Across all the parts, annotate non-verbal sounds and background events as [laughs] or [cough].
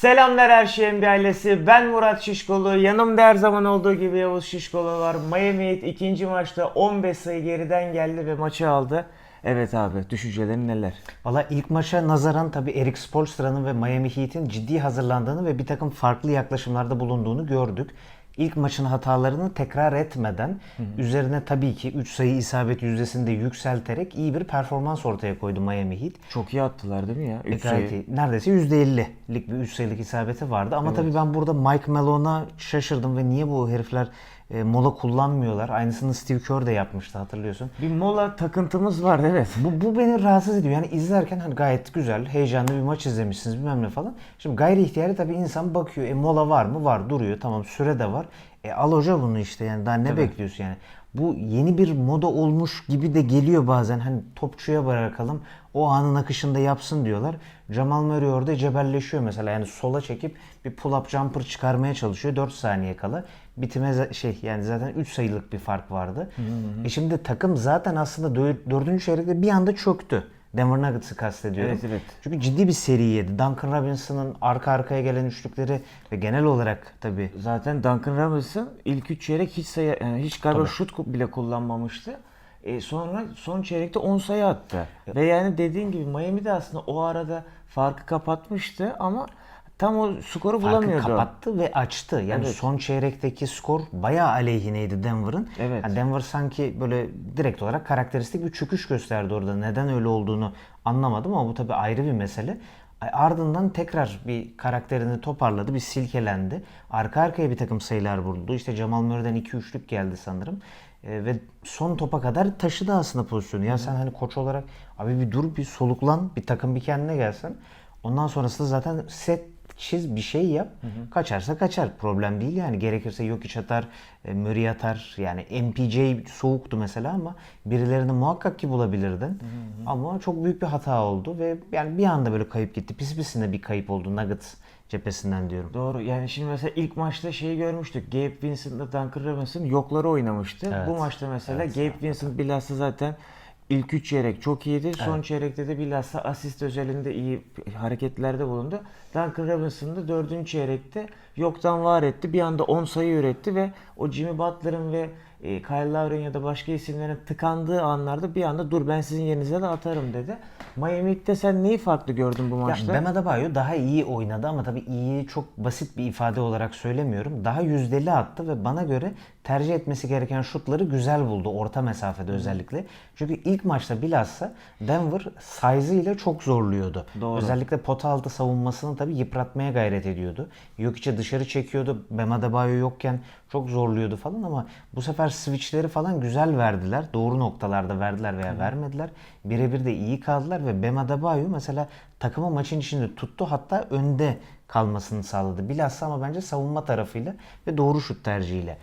Selamlar her şeyin bir ailesi. Ben Murat Şişkolu. Yanımda her zaman olduğu gibi Yavuz Şişkolu var. Miami Heat ikinci maçta 15 sayı geriden geldi ve maçı aldı. Evet abi düşüncelerin neler? Valla ilk maça nazaran tabii Eric Spoelstra'nın ve Miami Heat'in ciddi hazırlandığını ve bir takım farklı yaklaşımlarda bulunduğunu gördük. İlk maçın hatalarını tekrar etmeden üzerine tabii ki 3 sayı isabet yüzdesini de yükselterek iyi bir performans ortaya koydu Miami Heat. Çok iyi attılar değil mi ya? E, Üç gayet sayı. iyi. Neredeyse %50'lik bir 3 sayılık isabeti vardı. Ama tabii ben burada Mike Malone'a şaşırdım ve niye bu herifler e, mola kullanmıyorlar? Aynısını Steve Kerr de yapmıştı hatırlıyorsun. Bir mola takıntımız var evet. Bu, bu beni rahatsız ediyor. Yani izlerken hani gayet güzel, heyecanlı bir maç izlemişsiniz bilmem ne falan. Şimdi gayri ihtiyari tabii insan bakıyor. E mola var mı? Var duruyor. Tamam süre de var. E al hoca bunu işte yani daha ne bekliyorsun yani. Bu yeni bir moda olmuş gibi de geliyor bazen. Hani topçuya bırakalım. O anın akışında yapsın diyorlar. Jamal Murray orada cebelleşiyor mesela. Yani sola çekip bir pull-up jumper çıkarmaya çalışıyor. 4 saniye kala. Bitime şey yani zaten 3 sayılık bir fark vardı. E şimdi takım zaten aslında 4. çeyrekte bir anda çöktü. Denver Nuggets'ı kastediyorum. Evet, evet. Çünkü ciddi bir seri yedi. Duncan Robinson'ın arka arkaya gelen üçlükleri ve genel olarak tabii Zaten Duncan Robinson ilk 3 çeyrek hiç sayı yani hiç galiba şut bile kullanmamıştı. E sonra son çeyrekte 10 sayı attı. Ve yani dediğin gibi Miami de aslında o arada farkı kapatmıştı ama tam o skoru farkı bulamıyordu. kapattı ve açtı. Yani Evet. son çeyrekteki skor bayağı aleyhineydi Denver'ın. Evet. Yani Denver sanki böyle direkt olarak karakteristik bir çöküş gösterdi orada. Neden öyle olduğunu anlamadım ama bu tabii ayrı bir mesele. Ardından tekrar bir karakterini toparladı, bir silkelendi. Arka arkaya bir takım sayılar buldu. İşte Jamal Murray'den 2-3'lük geldi sanırım. Ee, ve son topa kadar taşıdı aslında pozisyonu. Ya sen hani koç olarak abi bir dur, bir soluklan, bir takım bir kendine gelsen. Ondan sonrasında zaten set çiz bir şey yap. Kaçarsa kaçar. Problem değil yani. Gerekirse yok iç atar, e, Murray atar. Yani MPJ soğuktu mesela ama birilerini muhakkak ki bulabilirdin. Ama çok büyük bir hata oldu ve yani bir anda böyle kayıp gitti. Pis pisine bir kayıp oldu Nuggets cephesinden diyorum. Doğru. Yani şimdi mesela ilk maçta şeyi görmüştük. Gabe Vincent'la Duncan Robinson yokları oynamıştı. Evet. Bu maçta mesela Gabe Vincent bilhassa zaten ilk 3 çeyrek çok iyiydi. Son çeyrekte de bilhassa asist özelinde iyi hareketlerde bulundu. Duncan Robinson da 4. çeyrekte yoktan var etti. Bir anda 10 sayı üretti ve o Jimmy Butler'ın ve e, Kyle Lowry'in ya da başka isimlerin tıkandığı anlarda bir anda dur ben sizin yerinize de atarım dedi. Miami Heat'te sen neyi farklı gördün bu maçta? Ya Bam Adebayo daha iyi oynadı ama tabii iyi çok basit bir ifade olarak söylemiyorum. Daha yüzdeli attı ve bana göre tercih etmesi gereken şutları güzel buldu orta mesafede özellikle. Çünkü ilk maçta bilhassa Denver size ile çok zorluyordu. Doğru. Özellikle pota altı savunmasını tabii yıpratmaya gayret ediyordu. Jokic'e dışarı çekiyordu. Bam Adebayo yokken çok zorluyordu falan ama bu sefer switchleri falan güzel verdiler. Doğru noktalarda verdiler veya vermediler. Birebir de iyi kaldılar ve Bam Adebayo mesela takımı maçın içinde tuttu hatta önde kalmasını sağladı. Bilhassa ama bence savunma tarafıyla ve doğru şut tercihiyle.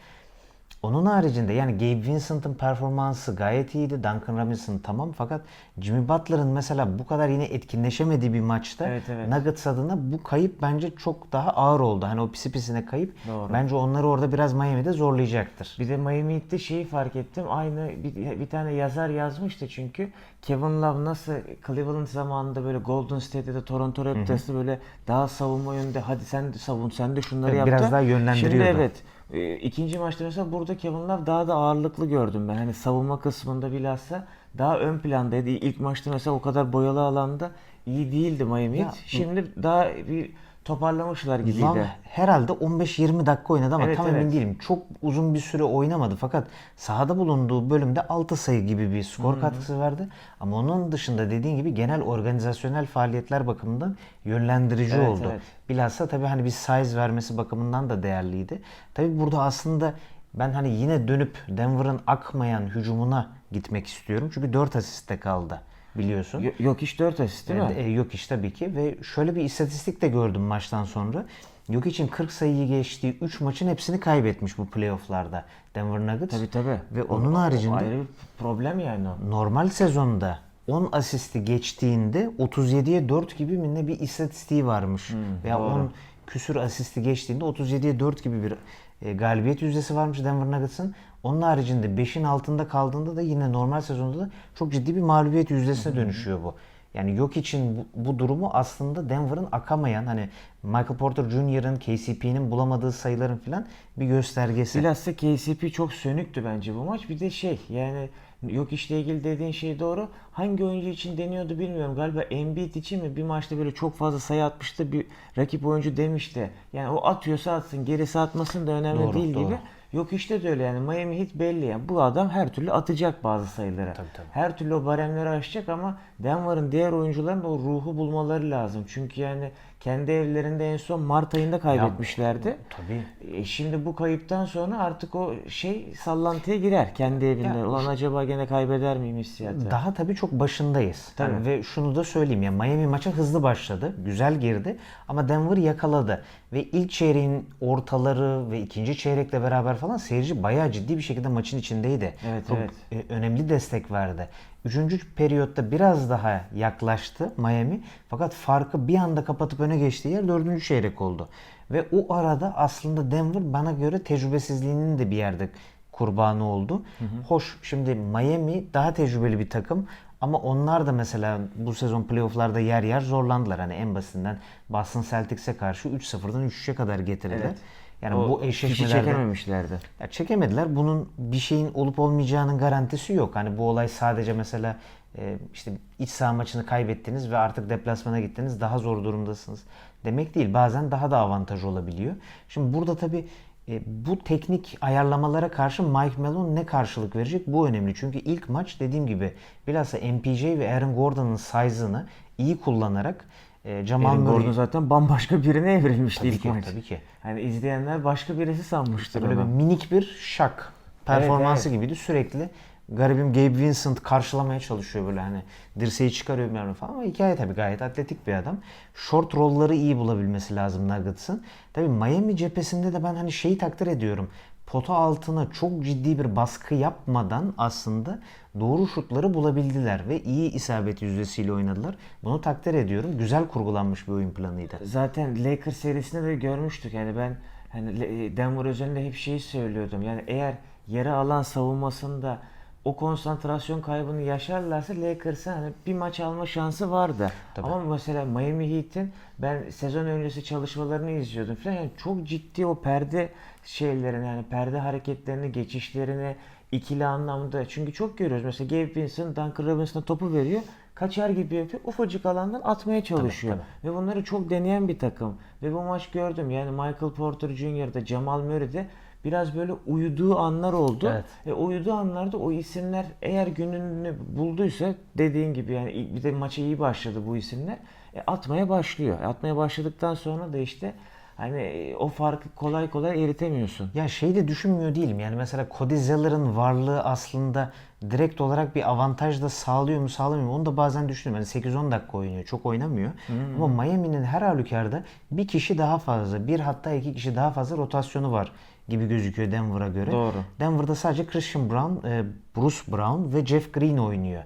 Onun haricinde yani Gabe Vincent'ın performansı gayet iyiydi. Duncan Robinson tamam fakat Jimmy Butler'ın mesela bu kadar yine etkinleşemediği bir maçta Evet, evet. Nuggets adına bu kayıp bence çok daha ağır oldu. Hani o pisi pisine kayıp Doğru. bence onları orada biraz Miami'de zorlayacaktır. Bir de Miami Heat'te şeyi fark ettim. Aynı bir, bir tane yazar yazmıştı çünkü Kevin Love nasıl Cleveland zamanında böyle Golden State'de Toronto Raptors'ta böyle daha savunma yönünde hadi sen de savun sen de şunları Evet, yap. biraz da. daha yönlendiriyordu. Şimdi evet e, ikinci maçta mesela burada Kevin Love daha da ağırlıklı gördüm ben. Hani savunma kısmında bilhassa daha ön plandaydı. İlk maçta mesela o kadar boyalı alanda iyi değildi Miami Ya. Şimdi daha bir toparlamışlar gibiydi. Love herhalde 15-20 dakika oynadı ama Evet, tam evet. emin değilim. Çok uzun bir süre oynamadı fakat sahada bulunduğu bölümde 6 sayı gibi bir skor katkısı verdi. Ama onun dışında dediğin gibi genel organizasyonel faaliyetler bakımından yönlendirici Evet, oldu. evet. Bilhassa tabii hani bir size vermesi bakımından da değerliydi. Tabii burada aslında ben hani yine dönüp Denver'ın akmayan hücumuna gitmek istiyorum. Çünkü 4 asiste kaldı biliyorsun. Yo- Yok iş 4 asist değil mi? E, yok iş tabii ki ve şöyle bir istatistik de gördüm maçtan sonra. Yok için 40 sayıyı geçtiği 3 maçın hepsini kaybetmiş bu playofflarda Denver Nuggets. Tabii tabii. Ve onun o- o haricinde ayrı bir problem yani o. normal sezonda 10 asisti geçtiğinde 37'ye 4 gibi mi ne bir istatistiği varmış. Veya Hmm, doğru. 10 küsür asisti geçtiğinde 37'ye 4 gibi bir e, galibiyet yüzdesi varmış Denver Nuggets'ın. Onun haricinde 5'in altında kaldığında da yine normal sezonda da çok ciddi bir mağlubiyet yüzdesine dönüşüyor bu. Yani yok için bu, bu durumu aslında Denver'ın akamayan hani Michael Porter Jr.'ın KCP'nin bulamadığı sayıların falan bir göstergesi. Bilhassa KCP çok sönüktü bence bu maç. Bir de şey yani yok işle ilgili dediğin şey doğru. Hangi oyuncu için deniyordu bilmiyorum. Galiba Embiid için mi bir maçta böyle çok fazla sayı atmıştı. Bir rakip oyuncu demişti. Yani o atıyorsa atsın, gerisi atmasın da önemli Doğru, değil doğru. gibi. Yok işte de öyle yani Miami Heat belli yani. Bu adam her türlü atacak bazı sayıları. Tabii, tabii. Her türlü o baremleri aşacak ama Denver'ın diğer oyuncuların da o ruhu bulmaları lazım. Çünkü yani kendi evlerinde en son Mart ayında kaybetmişlerdi. Tabii. E, şimdi bu kayıptan sonra artık o şey sallantıya girer kendi evinde. Ya, Ulan acaba gene kaybeder miyim hissiyatı? Daha tabii çok başındayız. Tabii. Yani ve şunu da söyleyeyim ya Miami maça hızlı başladı. Güzel girdi ama Denver yakaladı. Ve ilk çeyreğin ortaları ve ikinci çeyrekle beraber falan seyirci bayağı ciddi bir şekilde maçın içindeydi. Evet, Çok evet. e, önemli destek verdi. Üçüncü periyotta biraz daha yaklaştı Miami. Fakat farkı bir anda kapatıp öne geçtiği yer dördüncü çeyrek oldu. Ve o arada aslında Denver bana göre tecrübesizliğinin de bir yerde kurbanı oldu. Hoş şimdi Miami daha tecrübeli bir takım ama onlar da mesela bu sezon playofflarda yer yer zorlandılar. Hani en basitinden Boston Celtics'e karşı 3-0'dan 3-3'e kadar getirdiler. Evet. Yani O bu eşleşmelerde çekememişlerdi. ya çekemediler. Bunun bir şeyin olup olmayacağının garantisi yok. Hani bu olay sadece mesela e, işte iç saha maçını kaybettiniz ve artık deplasmana gittiniz daha zor durumdasınız demek değil. Bazen daha da avantaj olabiliyor. Şimdi burada tabii e, bu teknik ayarlamalara karşı Mike Malone ne karşılık verecek bu önemli. Çünkü ilk maç dediğim gibi bilhassa MPJ ve Aaron Gordon'ın size'ını iyi kullanarak e, Jamal Aaron Murray Gordon zaten bambaşka birine evrilmişti Tabii ilk ki, maç. tabii ki. Hani izleyenler başka birisi sanmıştır Böyle bir minik bir şak performansı evet. gibiydi. Sürekli garibim Gabe Vincent karşılamaya çalışıyor böyle hani dirseği çıkarıyor bilmem falan ama hikaye tabii gayet atletik bir adam. Short roll'ları iyi bulabilmesi lazım Nuggets'ın. Tabii Miami cephesinde de ben hani şeyi takdir ediyorum. Pota altına çok ciddi bir baskı yapmadan aslında doğru şutları bulabildiler ve iyi isabet yüzdesiyle oynadılar. Bunu takdir ediyorum. Güzel kurgulanmış bir oyun planıydı. Zaten Lakers serisinde de görmüştük yani ben hani Denver özelinde hep şeyi söylüyordum. Yani eğer yere alan savunmasında o konsantrasyon kaybını yaşarlarsa Lakers'ın hani bir maç alma şansı vardı. Tabii. Ama mesela Miami Heat'in ben sezon öncesi çalışmalarını izliyordum falan. Yani çok ciddi o perde şeylerini yani perde hareketlerini, geçişlerini ikili anlamda. Çünkü çok görüyoruz. Mesela Gabe Vincent Duncan Robinson'a topu veriyor. Kaçar gibi yapıyor. Ufacık alandan atmaya çalışıyor. Ve bunları çok deneyen bir takım. Ve bu maç gördüm. Yani Michael Porter Jr.'da, Jamal Murray'de biraz böyle uyuduğu anlar oldu. Evet. Ve uyuduğu anlarda o isimler eğer gününü bulduysa dediğin gibi yani bir de maça iyi başladı bu isimler. E, atmaya başlıyor. E, atmaya başladıktan sonra da işte hani e, o farkı kolay kolay eritemiyorsun. Ya şey de düşünmüyor değilim. Yani mesela Cody Zeller'ın varlığı aslında direkt olarak bir avantaj da sağlıyor mu sağlamıyor mu onu da bazen düşünüyorum. Yani 8-10 dakika oynuyor. Çok oynamıyor. Ama Miami'nin her halükarda bir kişi daha fazla, bir hatta iki kişi daha fazla rotasyonu var gibi gözüküyor Denver'a göre. Doğru. Denver'da sadece Christian Brown, e, Bruce Brown ve Jeff Green oynuyor.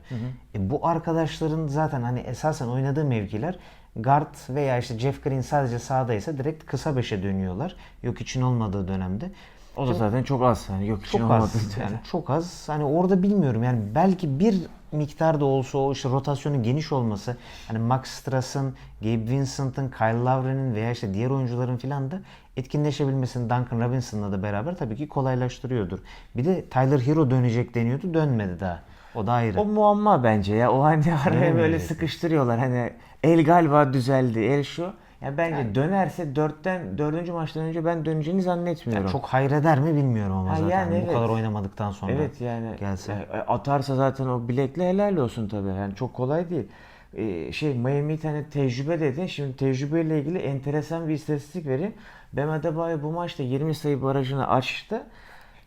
E, bu arkadaşların zaten hani esasen oynadığı mevkiler guard veya işte Jeff Green sadece sahadaysa direkt kısa beşe dönüyorlar. Yok için olmadığı dönemde. O da zaten çok az. Yani yok için Çok olmadı. az. Yani çok az. Hani orada bilmiyorum yani belki bir miktar da olsa o işte rotasyonun geniş olması hani Max Strass'ın, Gabe Vincent'ın, Kyle Lowry'nin veya işte diğer oyuncuların filan da etkinleşebilmesini Duncan Robinson'la da beraber tabii ki kolaylaştırıyordur. Bir de Tyler Hero dönecek deniyordu. Dönmedi daha. O da ayrı. O muamma bence ya. O hani [laughs] araya böyle sıkıştırıyorlar. Hani el galiba düzeldi. El şu. Ya bence dönerse dörtten dördüncü maçtan önce ben döneceğini zannetmiyorum. Yani çok hayreder mi bilmiyorum ama Ha, zaten yani bu evet. kadar oynamadıktan sonra. Evet yani gelse. e, atarsa zaten o bilekle helal olsun tabii. Yani çok kolay değil. E, şey Miami tane tecrübe dedi. Şimdi tecrübeyle ilgili enteresan bir istatistik vereyim. Bam Adebayo bu maçta 20 sayı barajını açtı.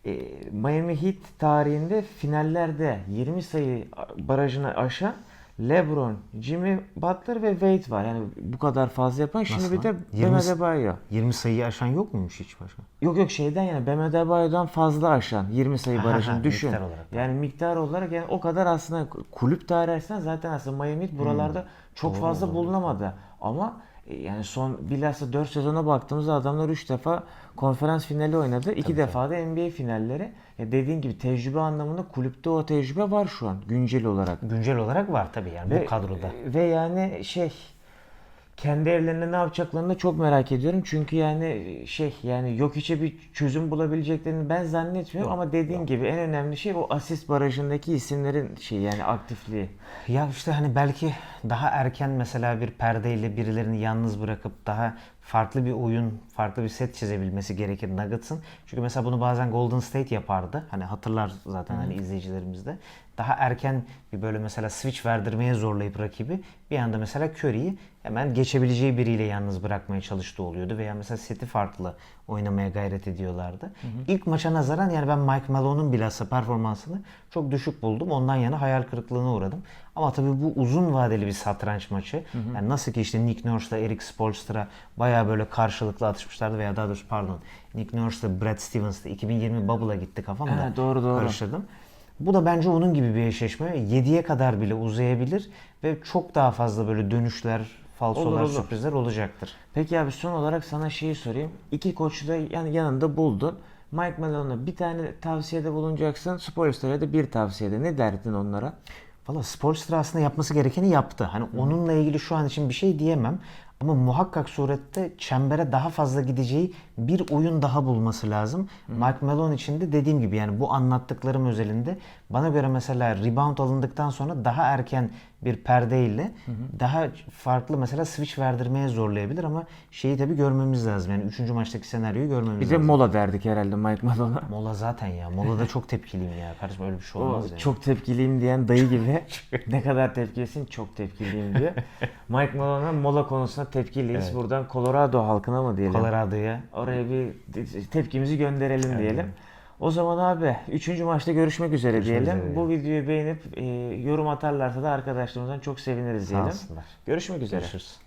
E, Miami Heat tarihinde finallerde 20 sayı barajını aşan LeBron, Jimmy Butler ve Wade var. Yani bu kadar fazla yapan. Şimdi Nasıl bir de? Bam 20 Adebayo. 20 sayıyı aşan yok muymuş hiç başka? Yok yok şeyden yani Bam Adebayo'dan fazla aşan 20 sayı barajını düşün. miktar olarak. Yani miktar olarak yani o kadar aslında kulüp tarihi açısından zaten aslında Miami Heat buralarda çok Doğru, fazla doğru. bulunamadı. Ama Yani son bilhassa 4 sezona baktığımızda adamlar 3 defa konferans finali oynadı. 2 defa da NBA finalleri. Ya dediğin gibi tecrübe anlamında kulüpte o tecrübe var şu an güncel olarak. Güncel olarak var tabii yani Ve- bu kadroda. Ve yani şey kendi evlerinde ne yapacaklarını çok merak ediyorum. Çünkü yani şey yani yok içe bir çözüm bulabileceklerini ben zannetmiyorum Yok, ama dediğin gibi en önemli şey o asist barajındaki isimlerin şey yani aktifliği. Ya işte hani belki daha erken mesela bir perdeyle birilerini yalnız bırakıp daha farklı bir oyun, farklı bir set çizebilmesi gerekir Nuggets'ın. Çünkü mesela bunu bazen Golden State yapardı. Hani hatırlar zaten hani izleyicilerimiz de. Daha erken bir böyle mesela switch verdirmeye zorlayıp rakibi bir anda mesela Curry'i hemen geçebileceği biriyle yalnız bırakmaya çalıştığı oluyordu. Veya mesela seti farklı oynamaya gayret ediyorlardı. İlk maça nazaran yani ben Mike Malone'un bilhassa performansını çok düşük buldum. Ondan yana hayal kırıklığına uğradım. Ama tabii bu uzun vadeli bir satranç maçı. Yani nasıl ki işte Nick Nurse'la Eric Spoelstra bayağı böyle karşılıklı atışmışlardı veya daha doğrusu pardon Nick Nurse'la Brad Stevens'la 2020 Bubble'a gitti kafam da Ha, doğru, doğru. karıştırdım. Bu da bence onun gibi bir eşleşme. 7'ye kadar bile uzayabilir ve çok daha fazla böyle dönüşler, falsolar, Olur, olur. sürprizler olacaktır. Peki abi son olarak sana şeyi sorayım. İki koçu da yani yanında buldun. Mike Malone'a bir tane tavsiyede bulunacaksın. Spoilster'a da bir tavsiyede. Ne derdin onlara? Valla Spoelstra aslında yapması gerekeni yaptı. Hani onunla ilgili şu an için bir şey diyemem. Ama muhakkak surette çembere daha fazla gideceği bir oyun daha bulması lazım. Mike Malone için de dediğim gibi yani bu anlattıklarım özelinde bana göre mesela rebound alındıktan sonra daha erken bir perdeyle daha farklı mesela switch verdirmeye zorlayabilir ama şeyi tabii görmemiz lazım. Yani 3. maçtaki senaryoyu görmemiz Bir de lazım. mola derdik herhalde Mike Malone'a. [laughs] Mola zaten ya. Mola'da çok tepkiliyim ya. Kardeşim öyle bir şey O olmaz yani. çok tepkiliyim diyen dayı gibi. [laughs] ne kadar tepkilisin? Çok tepkiliyim diyor. Mike Malone'a mola konusunda tepkiliyiz. Evet. Buradan Colorado halkına mı diyelim? Colorado'ya Oraya bir tepkimizi gönderelim diyelim. O zaman abi 3. maçta görüşmek üzere Görüşmek diyelim. üzere Bu videoyu beğenip e, yorum atarlarsa da arkadaşlarımızdan çok seviniriz diyelim. Görüşmek üzere. Görüşürüz.